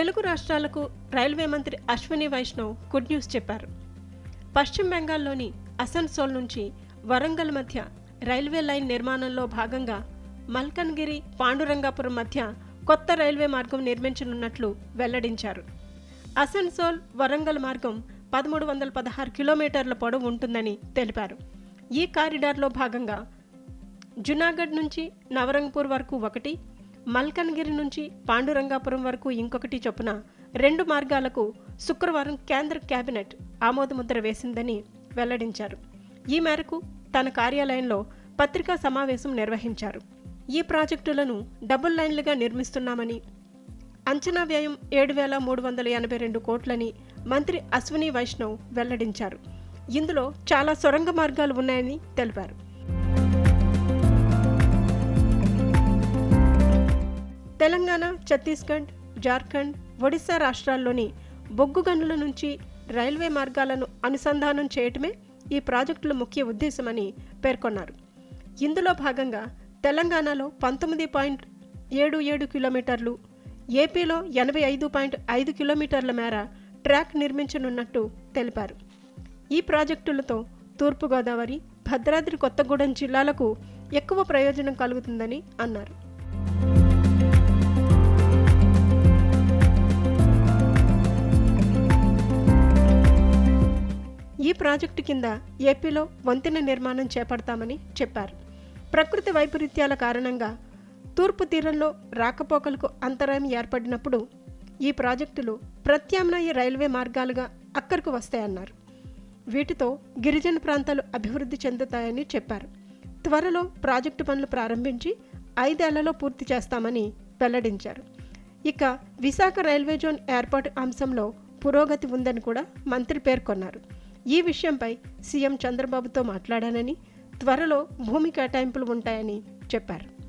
తెలుగు రాష్ట్రాలకు రైల్వే మంత్రి Ashwini Vaishnav good news చెప్పారు. పశ్చిమ బెంగాల్లోని అసన్సోల్ నుంచి వరంగల్ మధ్య రైల్వే లైన్ నిర్మాణంలో భాగంగా మల్కన్గిరి పాండురంగాపురం మధ్య కొత్త రైల్వే మార్గం నిర్మించనున్నట్లు వెల్లడించారు. అసన్సోల్ వరంగల్ మార్గం పదమూడు వందల పదహారు కిలోమీటర్ల పొడవు ఉంటుందని తెలిపారు. ఈ కారిడార్లో భాగంగా జునాగఢ్ నుంచి నవరంగపూర్ వరకు ఒకటి మల్కన్గిరి నుంచి పాండురంగాపురం వరకు ఇంకొకటి చొప్పున రెండు మార్గాలకు శుక్రవారం కేంద్ర కేబినెట్ ఆమోదముద్ర వేసిందని వెల్లడించారు. ఈ మేరకు తన కార్యాలయంలో పత్రికా సమావేశం నిర్వహించారు. ఈ ప్రాజెక్టులను డబుల్ లైన్లుగా నిర్మిస్తున్నామని అంచనా వ్యయం ఏడు వేల మూడు వందల ఎనభై రెండు కోట్లని మంత్రి అశ్విని వైష్ణవ్ వెల్లడించారు. ఇందులో చాలా సొరంగ మార్గాలు ఉన్నాయని తెలిపారు. తెలంగాణ ఛత్తీస్గఢ్ జార్ఖండ్ ఒడిశా రాష్ట్రాల్లోని బొగ్గు గనుల నుంచి రైల్వే మార్గాలను అనుసంధానం చేయటమే ఈ ప్రాజెక్టుల ముఖ్య ఉద్దేశమని పేర్కొన్నారు. ఇందులో భాగంగా తెలంగాణలో పంతొమ్మిది పాయింట్ ఏడు ఏడు కిలోమీటర్లు ఏపీలో ఎనభై ఐదు పాయింట్ ఐదు కిలోమీటర్ల మేర ట్రాక్ నిర్మించనున్నట్టు తెలిపారు. ఈ ప్రాజెక్టులతో తూర్పుగోదావరి భద్రాద్రి కొత్తగూడెం జిల్లాలకు ఎక్కువ ప్రయోజనం కలుగుతుందని అన్నారు. ఈ ప్రాజెక్టు కింద ఏపీలో వంతెన నిర్మాణం చేపడతామని చెప్పారు. ప్రకృతి వైపరీత్యాల కారణంగా తూర్పు తీరంలో రాకపోకలకు అంతరాయం ఏర్పడినప్పుడు ఈ ప్రాజెక్టులు ప్రత్యామ్నాయ రైల్వే మార్గాలుగా అక్కడికి వస్తాయన్నారు. వీటితో గిరిజన ప్రాంతాలు అభివృద్ధి చెందుతాయని చెప్పారు. త్వరలో ప్రాజెక్టు పనులు ప్రారంభించి ఐదేళ్ళలో పూర్తి చేస్తామని వెల్లడించారు. ఇక విశాఖ రైల్వే జోన్ ఏర్పాటు అంశంలో పురోగతి ఉందని కూడా మంత్రి పేర్కొన్నారు. ఈ విషయంపై సీఎం చంద్రబాబుతో మాట్లాడానని త్వరలో భూమి కేటాయింపులు ఉంటాయని చెప్పారు.